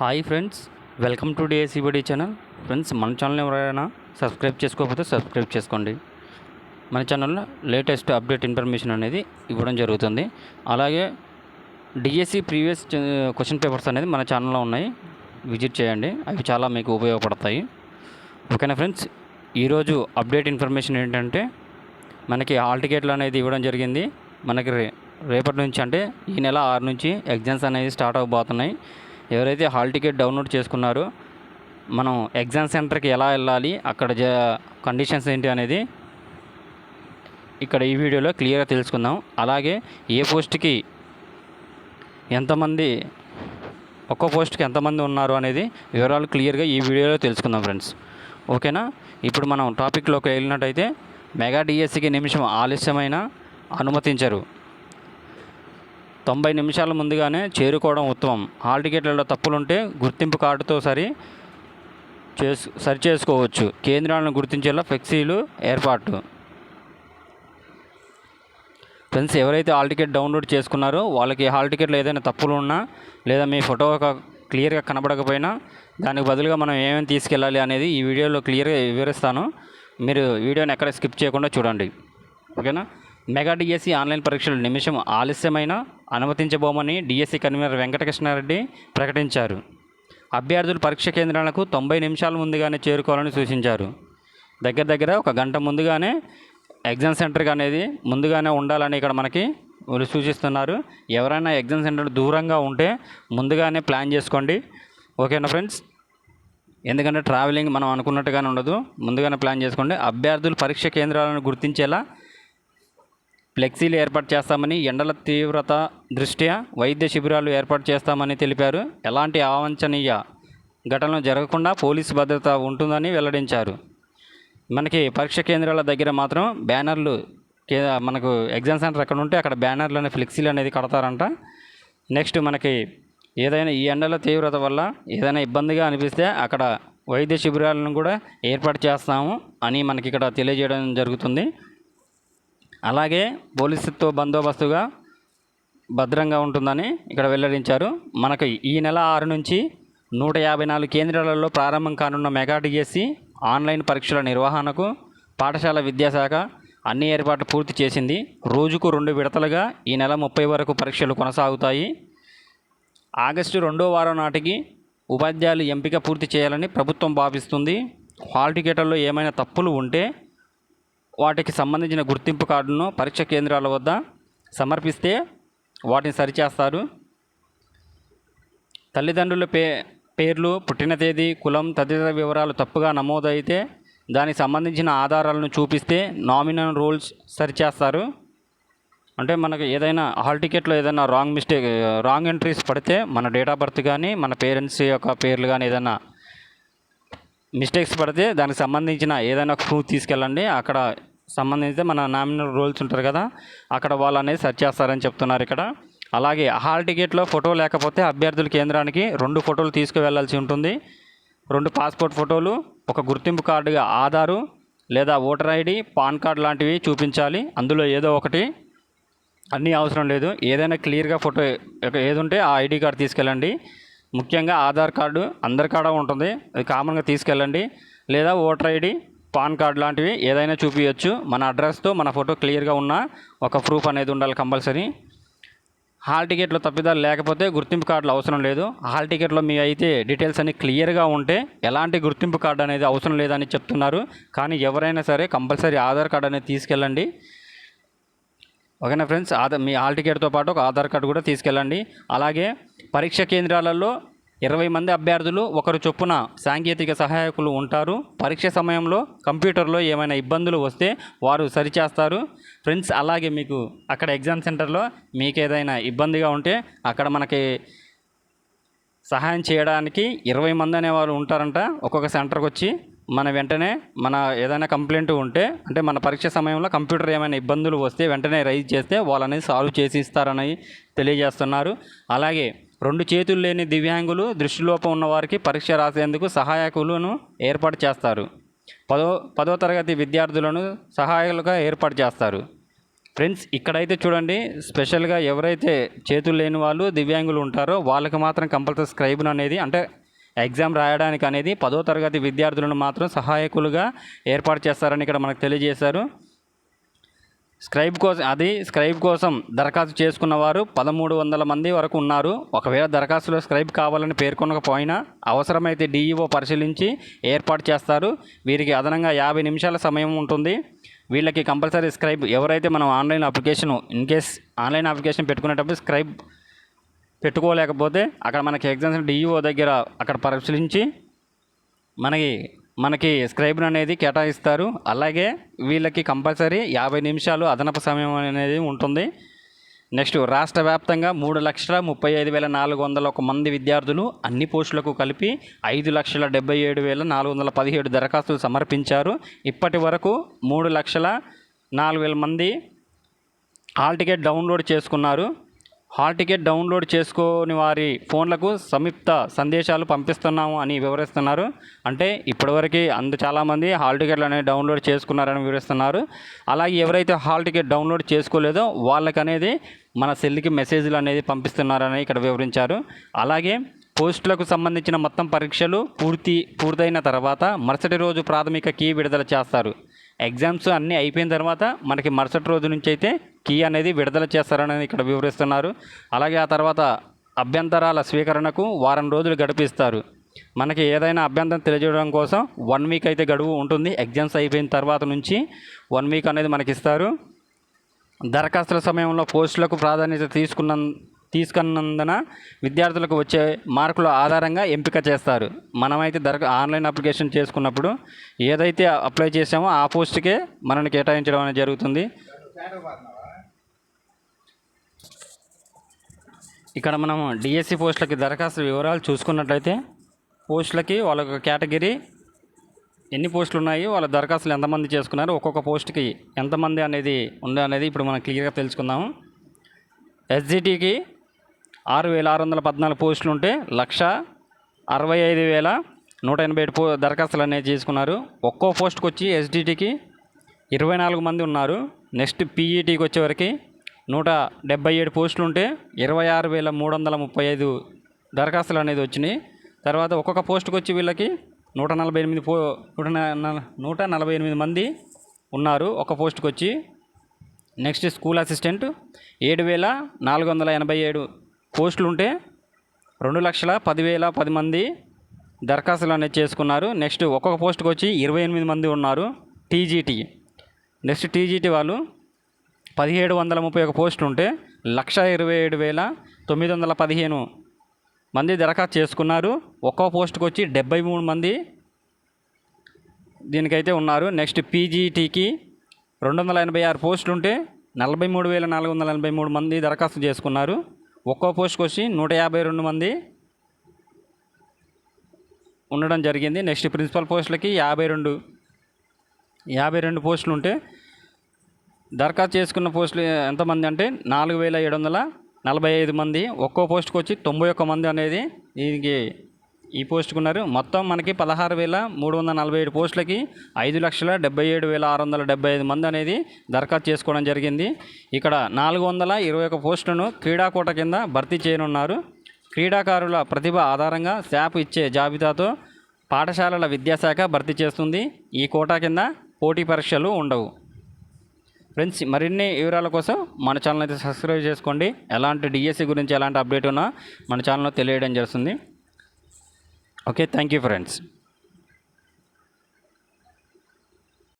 Hi friends welcome to డిఎస్సిబడి channel. Friends మన channel ఎవరైనా సబ్స్క్రైబ్ చేసుకోకపోతే సబ్స్క్రైబ్ చేసుకోండి. మన ఛానల్లో లేటెస్ట్ అప్డేట్ ఇన్ఫర్మేషన్ అనేది ఇవ్వడం జరుగుతుంది. అలాగే డిఎస్సి ప్రీవియస్ క్వశ్చన్ పేపర్స్ అనేది మన ఛానల్లో ఉన్నాయి. విజిట్ చేయండి అవి చాలా మీకు ఉపయోగపడతాయి. ఓకేనా ఫ్రెండ్స్? ఈరోజు అప్డేట్ ఇన్ఫర్మేషన్ ఏంటంటే మనకి హాల్ టికెట్లు అనేది ఇవ్వడం జరిగింది. మనకి రే రేపటి నుంచి అంటే ఈ నెల ఆరు నుంచి ఎగ్జామ్స్ అనేది స్టార్ట్ అవబోతున్నాయి. ఎవరైతే హాల్ టికెట్ డౌన్లోడ్ చేసుకున్నారో మనం ఎగ్జామ్ సెంటర్కి ఎలా వెళ్ళాలి అక్కడ జ కండిషన్స్ ఏంటి అనేది ఇక్కడ ఈ వీడియోలో క్లియర్గా తెలుసుకుందాం. అలాగే ఏ పోస్ట్కి ఎంతమంది ఒక్కో పోస్ట్కి ఎంతమంది ఉన్నారు అనేది వివరాలు క్లియర్గా ఈ వీడియోలో తెలుసుకుందాం ఫ్రెండ్స్. ఓకేనా? ఇప్పుడు మనం టాపిక్లోకి వెళ్ళినట్టయితే మెగా డిఎస్సికి నిమిషం ఆలస్యమైన అనుమతించరు. తొంభై నిమిషాల ముందుగానే చేరుకోవడం ఉత్తమం. హాల్ టికెట్లలో తప్పులుంటే గుర్తింపు కార్డుతో సరి చేసు సరి చేసుకోవచ్చు. కేంద్రాలను గుర్తించేలా ఫ్లెక్సీలు ఏర్పాటు. ఫ్రెండ్స్ ఎవరైతే హాల్ టికెట్ డౌన్లోడ్ చేసుకున్నారో వాళ్ళకి హాల్ టికెట్లో ఏదైనా తప్పులు ఉన్నా లేదా మీ ఫోటో ఒక క్లియర్గా కనబడకపోయినా దానికి బదులుగా మనం ఏమేమి తీసుకెళ్ళాలి అనేది ఈ వీడియోలో క్లియర్గా వివరిస్తాను. మీరు వీడియోని ఎక్కడ స్కిప్ చేయకుండా చూడండి. ఓకేనా? మెగా డిఎస్సి ఆన్లైన్ పరీక్షలు నిమిషం ఆలస్యమైన అనుమతించబోమని డిఎస్సి కన్వీనర్ వెంకటకృష్ణారెడ్డి ప్రకటించారు. అభ్యర్థులు పరీక్ష కేంద్రాలకు తొంభై నిమిషాల ముందుగానే చేరుకోవాలని సూచించారు. దగ్గర దగ్గర ఒక గంట ముందుగానే ఎగ్జామ్ సెంటర్కి అనేది ముందుగానే ఉండాలని ఇక్కడ మనకి సూచిస్తున్నారు. ఎవరైనా ఎగ్జామ్ సెంటర్ దూరంగా ఉంటే ముందుగానే ప్లాన్ చేసుకోండి. ఓకేనా ఫ్రెండ్స్? ఎందుకంటే ట్రావెలింగ్ మనం అనుకున్నట్టుగానే ఉండదు. ముందుగానే ప్లాన్ చేసుకోండి. అభ్యర్థులు పరీక్ష కేంద్రాలను గుర్తించేలా ఫ్లెక్సీలు ఏర్పాటు చేస్తామని ఎండల తీవ్రత దృష్ట్యా వైద్య శిబిరాలు ఏర్పాటు చేస్తామని తెలిపారు. ఎలాంటి అవాంఛనీయ ఘటనలు జరగకుండా పోలీసు భద్రత ఉంటుందని వెల్లడించారు. మనకి పరీక్ష కేంద్రాల దగ్గర మాత్రం బ్యానర్లు మనకు ఎగ్జామ్ సెంటర్ ఎక్కడ ఉంటే అక్కడ బ్యానర్లు అనే ఫ్లెక్సీలు అనేది కడతారంట. నెక్స్ట్ మనకి ఏదైనా ఈ ఎండల తీవ్రత వల్ల ఏదైనా ఇబ్బందిగా అనిపిస్తే అక్కడ వైద్య శిబిరాలను కూడా ఏర్పాటు చేస్తాము అని మనకి ఇక్కడ తెలియజేయడం జరుగుతుంది. అలాగే పోలీసుతో బందోబస్తుగా భద్రంగా ఉంటుందని ఇక్కడ వెల్లడించారు. మనకు ఈ నెల ఆరు నుంచి నూట యాభై నాలుగు కేంద్రాలలో ప్రారంభం కానున్న మెగా డిఎస్సి ఆన్లైన్ పరీక్షల నిర్వహణకు పాఠశాల విద్యాశాఖ అన్ని ఏర్పాట్లు పూర్తి చేసింది. రోజుకు రెండు విడతలుగా ఈ నెల ముప్పై వరకు పరీక్షలు కొనసాగుతాయి. ఆగస్టు రెండో వారం నాటికి ఉపాధ్యాయులు ఎంపిక పూర్తి చేయాలని ప్రభుత్వం భావిస్తుంది. హాల్ టికెట్లలో ఏమైనా తప్పులు ఉంటే వాటికి సంబంధించిన గుర్తింపు కార్డును పరీక్ష కేంద్రాల వద్ద సమర్పిస్తే వాటిని సరిచేస్తారు. తల్లిదండ్రుల పే పేర్లు పుట్టిన తేదీ కులం తదితర వివరాలు తప్పుగా నమోదైతే దానికి సంబంధించిన ఆధారాలను చూపిస్తే నామినల్ రూల్స్ సరిచేస్తారు. అంటే మనకు ఏదైనా హాల్ టికెట్లో ఏదైనా రాంగ్ మిస్టేక్ రాంగ్ ఎంట్రీస్ పడితే మన డేట్ ఆఫ్ బర్త్ కానీ మన పేరెంట్స్ యొక్క పేర్లు కానీ ఏదైనా మిస్టేక్స్ పడితే దానికి సంబంధించిన ఏదైనా ప్రూఫ్ తీసుకెళ్ళండి. అక్కడ సంబంధించి మన నామినల్ రూల్స్ ఉంటారు కదా అక్కడ వాళ్ళు అనేది సెర్చ్ చేస్తారని చెప్తున్నారు ఇక్కడ. అలాగే హాల్ టికెట్లో ఫోటో లేకపోతే అభ్యర్థుల కేంద్రానికి రెండు ఫోటోలు తీసుకువెళ్ళాల్సి ఉంటుంది. రెండు పాస్పోర్ట్ ఫోటోలు ఒక గుర్తింపు కార్డుగా ఆధారు లేదా ఓటర్ ఐడి పాన్ కార్డ్ లాంటివి చూపించాలి. అందులో ఏదో ఒకటి. అన్నీ అవసరం లేదు. ఏదైనా క్లియర్గా ఫోటో ఏది ఉంటే ఆ ఐడి కార్డు తీసుకెళ్ళండి. ముఖ్యంగా ఆధార్ కార్డు అందరి కాడ ఉంటుంది. అది కామన్గా తీసుకెళ్ళండి. లేదా ఓటర్ ఐడి పాన్ కార్డ్ లాంటివి ఏదైనా చూపించవచ్చు మన అడ్రస్తో మన ఫోటో క్లియర్గా ఉన్న ఒక ప్రూఫ్ అనేది ఉండాలి కంపల్సరీ. హాల్ టికెట్లో తప్పిదాలు లేకపోతే గుర్తింపు కార్డులు అవసరం లేదు. హాల్ టికెట్లో మీ అయితే డీటెయిల్స్ అన్ని క్లియర్గా ఉంటే ఎలాంటి గుర్తింపు కార్డు అనేది అవసరం లేదని చెప్తున్నారు. కానీ ఎవరైనా సరే కంపల్సరీ ఆధార్ కార్డు అనేది తీసుకెళ్ళండి. ఓకేనా ఫ్రెండ్స్? ఆధార్ మీ హాల్ టికెట్తో పాటు ఒక ఆధార్ కార్డు కూడా తీసుకెళ్ళండి. అలాగే పరీక్ష కేంద్రాలలో ఇరవై మంది అభ్యర్థులు ఒకరు చొప్పున సాంకేతిక సహాయకులు ఉంటారు. పరీక్ష సమయంలో కంప్యూటర్లో ఏమైనా ఇబ్బందులు వస్తే వారు సరిచేస్తారు. ఫ్రెండ్స్ అలాగే మీకు అక్కడ ఎగ్జామ్ సెంటర్లో మీకు ఏదైనా ఇబ్బందిగా ఉంటే అక్కడ మనకి సహాయం చేయడానికి ఇరవై మంది అనేవారు ఉంటారంట. ఒక్కొక్క సెంటర్కి వచ్చి మన వెంటనే మన ఏదైనా కంప్లైంట్ ఉంటే అంటే మన పరీక్ష సమయంలో కంప్యూటర్ ఏమైనా ఇబ్బందులు వస్తే వెంటనే రైజ్ చేస్తే వాళ్ళని సాల్వ్ చేసి ఇస్తారని తెలియజేస్తున్నారు. అలాగే రెండు చేతులు లేని దివ్యాంగులు దృష్టిలోపం ఉన్నవారికి పరీక్ష రాసేందుకు సహాయకులను ఏర్పాటు చేస్తారు. పదో పదో తరగతి విద్యార్థులను సహాయకులుగా ఏర్పాటు చేస్తారు. ఫ్రెండ్స్ ఇక్కడైతే చూడండి స్పెషల్గా ఎవరైతే చేతులు లేని వాళ్ళు దివ్యాంగులు ఉంటారో వాళ్ళకి మాత్రం కంపల్సరీ స్క్రైబ్ను అనేది అంటే ఎగ్జామ్ రాయడానికి అనేది పదో తరగతి విద్యార్థులను మాత్రం సహాయకులుగా ఏర్పాటు చేస్తారని ఇక్కడ మనకు తెలియజేశారు. స్క్రైబ్ కోసం అది స్క్రైబ్ కోసం దరఖాస్తు చేసుకున్న వారు పదమూడు వందల మంది వరకు ఉన్నారు. ఒకవేళ దరఖాస్తులో స్క్రైబ్ కావాలని పేర్కొనకపోయినా అవసరమైతే డీఈఓ పరిశీలించి ఏర్పాటు చేస్తారు. వీరికి అదనంగా యాభై నిమిషాల సమయం ఉంటుంది. వీళ్ళకి కంపల్సరీ స్క్రైబ్ ఎవరైతే మనం online application in case online application పెట్టుకునేటప్పుడు స్క్రైబ్ పెట్టుకోలేకపోతే అక్కడ మనకి ఎగ్జామ్స్ డిఈఓ దగ్గర అక్కడ పరిశీలించి మనకి మనకి స్క్రైబ్ అనేది కేటాయిస్తారు. అలాగే వీళ్ళకి కంపల్సరీ యాభై నిమిషాలు అదనపు సమయం అనేది ఉంటుంది. నెక్స్ట్ రాష్ట్ర వ్యాప్తంగా మూడు లక్షల ముప్పై ఐదు వేల నాలుగు వందల ఒక మంది విద్యార్థులు అన్ని పోస్టులకు కలిపి ఐదు లక్షల డెబ్బై ఏడు వేల నాలుగు వందల పదిహేడు దరఖాస్తులు సమర్పించారు. ఇప్పటి వరకు మూడు లక్షల నాలుగు వేల మంది హాల్ టికెట్ డౌన్లోడ్ చేసుకున్నారు. హాల్ టికెట్ డౌన్లోడ్ చేసుకోని వారి ఫోన్లకు సంయుక్త సందేశాలు పంపిస్తున్నాము అని వివరిస్తున్నారు. అంటే ఇప్పటివరకు అందు చాలామంది హాల్ టికెట్లు అనేవి డౌన్లోడ్ చేసుకున్నారని వివరిస్తున్నారు. అలాగే ఎవరైతే హాల్ టికెట్ డౌన్లోడ్ చేసుకోలేదో వాళ్ళకి అనేది మన సెల్కి మెసేజ్లు అనేది పంపిస్తున్నారని ఇక్కడ వివరించారు. అలాగే పోస్టులకు సంబంధించిన మొత్తం పరీక్షలు పూర్తి పూర్తయిన తర్వాత మరుసటి రోజు ప్రాథమిక కీ విడుదల చేస్తారు. ఎగ్జామ్స్ అన్నీ అయిపోయిన తర్వాత మనకి మరుసటి రోజు నుంచి అయితే కీ అనేది విడుదల చేస్తారని ఇక్కడ వివరిస్తున్నారు. అలాగే ఆ తర్వాత అభ్యంతరాల స్వీకరణకు వారం రోజులు గడిపిస్తారు. మనకి ఏదైనా అభ్యంతరం తెలియజేయడం కోసం వన్ వీక్ అయితే గడువు ఉంటుంది. ఎగ్జామ్స్ అయిపోయిన తర్వాత నుంచి వన్ వీక్ అనేది మనకి ఇస్తారు దరఖాస్తుల సమయంలో పోస్టులకు ప్రాధాన్యత తీసుకున్న తీసుకున్నందున విద్యార్థులకు వచ్చే మార్కుల ఆధారంగా ఎంపిక చేస్తారు. మనమైతే దర ఆన్లైన్ అప్లికేషన్ చేసుకున్నప్పుడు ఏదైతే అప్లై చేసామో ఆ పోస్ట్కే మనల్ని కేటాయించడం అనేది జరుగుతుంది. ఇక్కడ మనం డిఎస్సి పోస్టులకి దరఖాస్తు వివరాలు చూసుకున్నట్లయితే పోస్టులకి వాళ్ళ కేటగిరీ ఎన్ని పోస్టులు ఉన్నాయి వాళ్ళ దరఖాస్తులు ఎంతమంది చేసుకున్నారు ఒక్కొక్క పోస్ట్కి ఎంతమంది అనేది ఉంది అనేది ఇప్పుడు మనం క్లియర్గా తెలుసుకుందాము. ఎస్జిటికి ఆరు వేల ఆరు వందల పద్నాలుగు పోస్టులు ఉంటే లక్ష అరవై ఐదు వేల నూట ఎనభై ఏడు పో దరఖాస్తులు అనేవి చేసుకున్నారు. ఒక్కో పోస్ట్కి వచ్చి ఎస్డిటికి ఇరవై నాలుగు మంది ఉన్నారు. నెక్స్ట్ పీఈటీకి వచ్చేవరకు నూట డెబ్బై ఏడు పోస్టులు ఉంటే ఇరవై ఆరు వేల మూడు వందల ముప్పై ఐదు దరఖాస్తులు అనేది వచ్చినాయి. తర్వాత ఒక్కొక్క పోస్ట్కి వచ్చి వీళ్ళకి నూట నలభై ఎనిమిది పో నూట నూట నలభై ఎనిమిది మంది ఉన్నారు ఒక పోస్ట్కి వచ్చి నెక్స్ట్ స్కూల్ అసిస్టెంట్ ఏడు వేల నాలుగు వందల ఎనభై ఏడు పోస్టులు ఉంటే రెండు లక్షల పదివేల పది మంది దరఖాస్తులు అనేది చేసుకున్నారు. నెక్స్ట్ ఒక్కొక్క పోస్ట్కి వచ్చి ఇరవై ఎనిమిది మంది ఉన్నారు టీజీటీ. నెక్స్ట్ టీజీటీ వాళ్ళు పదిహేడు వందల ముప్పై ఒక పోస్టులు ఉంటే లక్ష ఇరవై ఏడు వేల తొమ్మిది వందల పదిహేను మంది దరఖాస్తు చేసుకున్నారు. ఒక్కో పోస్ట్కి వచ్చి డెబ్బై మూడు మంది దీనికైతే ఉన్నారు. నెక్స్ట్ పీజీటీకి రెండు వందల ఎనభై ఆరు పోస్టులు ఉంటే నలభై మూడు వేల నాలుగు వందల ఎనభై మూడు మంది దరఖాస్తు చేసుకున్నారు. ఒక్కో పోస్ట్కి వచ్చి నూట యాభై రెండు మంది ఉండడం జరిగింది. నెక్స్ట్ ప్రిన్సిపల్ పోస్టులకి యాభై రెండు యాభై రెండు పోస్టులు ఉంటే దరఖాస్తు చేసుకున్న పోస్టులు ఎంతమంది అంటే నాలుగు వేల ఏడు వందల నలభై ఐదు మంది. ఒక్కో పోస్ట్కి వచ్చి తొంభై ఒక్క మంది అనేది దీనికి ఈ పోస్ట్కు ఉన్నారు మొత్తం మనకి పదహారు వేల మూడు వందల నలభై ఏడు పోస్టులకి ఐదు లక్షల డెబ్బై ఏడు వేల ఆరు వందల డెబ్బై ఐదు మంది అనేది దరఖాస్తు చేసుకోవడం జరిగింది. ఇక్కడ నాలుగు వందల ఇరవై ఒక పోస్టులను క్రీడాకోట కింద భర్తీ చేయనున్నారు. క్రీడాకారుల ప్రతిభ ఆధారంగా శాప్ ఇచ్చే జాబితాతో పాఠశాలల విద్యాశాఖ భర్తీ చేస్తుంది. ఈ కోటా కింద పోటీ పరీక్షలు ఉండవు. ఫ్రెండ్స్ మరిన్ని వివరాల కోసం మన ఛానల్ అయితే సబ్స్క్రైబ్ చేసుకోండి. ఎలాంటి డిఎస్సి గురించి ఎలాంటి అప్డేట్ ఉన్నా మన ఛానల్లో తెలియడం జరుగుతుంది. Okay thank you friends.